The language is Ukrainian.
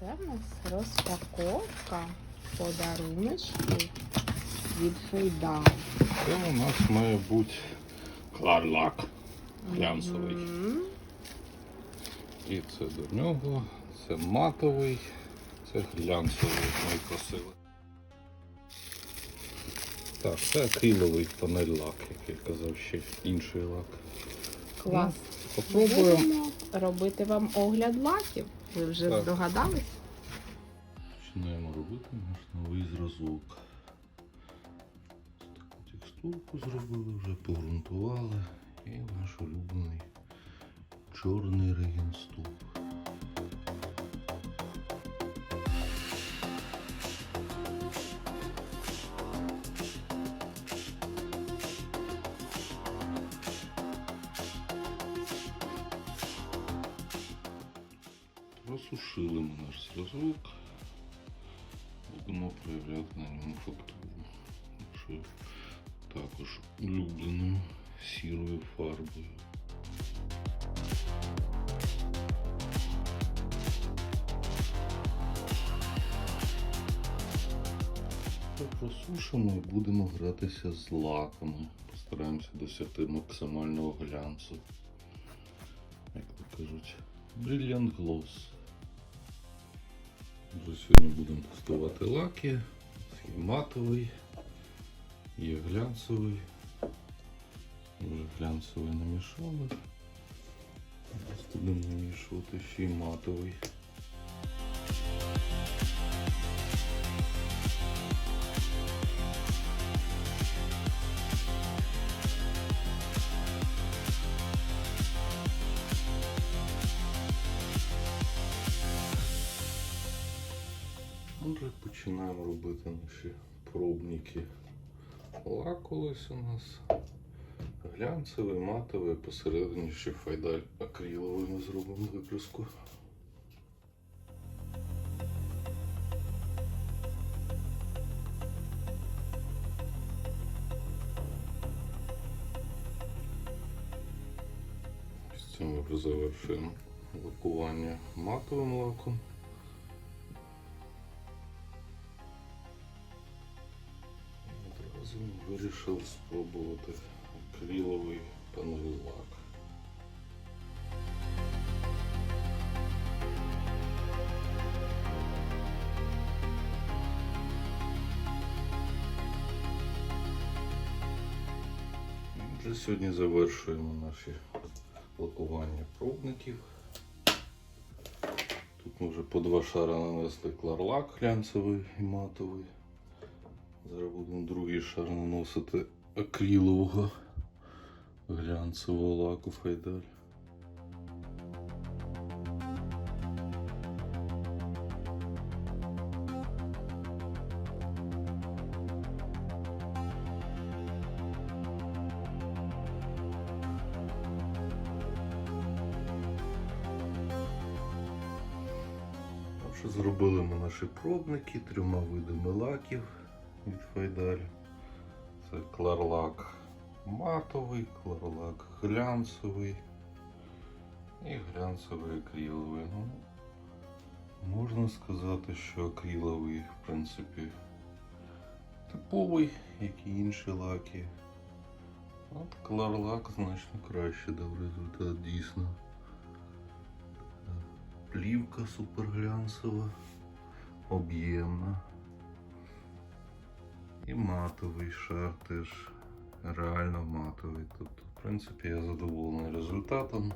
Це в нас розпаковка подаруночків від Фейдал. Це у нас має бути кларлак глянцевий. Мгм. І це до нього, це матовий, це глянцевий, ми просили. Так, це акриловий панель лак, як я казав, ще інший лак. Клас. Попробуємо. Будемо робити вам огляд лаків. Ви вже Так. здогадались? Починаємо робити наш новий зразок. Таку текстурку зробили, вже погрунтували. І наш улюблений чорний регінступ. Розсушили ми наш зразок. Будемо проявляти на ньому фактуру. Нашою також улюбленою сірою фарбою. Так розсушимо і будемо гратися з лаками. Постараємося досягти максимального глянцу. Як то кажуть, Brilliant Gloss. Сьогодні будемо тестувати лаки. Є матовий, є глянцевий. Вже глянцевий намішали. Будемо намішувати ще й матовий. Починаємо робити наші пробники. Лак ось у нас глянцевий, матовий, посередині ще файдаль акриловий ми зробимо викраску. З цим ми завершуємо лакування матовим лаком. Вирішив спробувати акриловий панель лак. Вже сьогодні завершуємо наші лакування пробників. Тут ми вже по два шара нанесли кларлак глянцевий і матовий. Зараз будемо другий шар наносити акрилового глянцевого лаку файдаль. Зробили ми наші пробники трьома видами лаків від Файдаль. Це кларлак матовий, кларлак глянцевий і глянцевий акриловий. Ну, можна сказати, що акриловий, в принципі, типовий, як і інші лаки. От кларлак значно краще дав результат дійсно. Плівка суперглянцева, об'ємна. І матовий шар теж реально матовий. Тобто, в принципі, я задоволений результатом.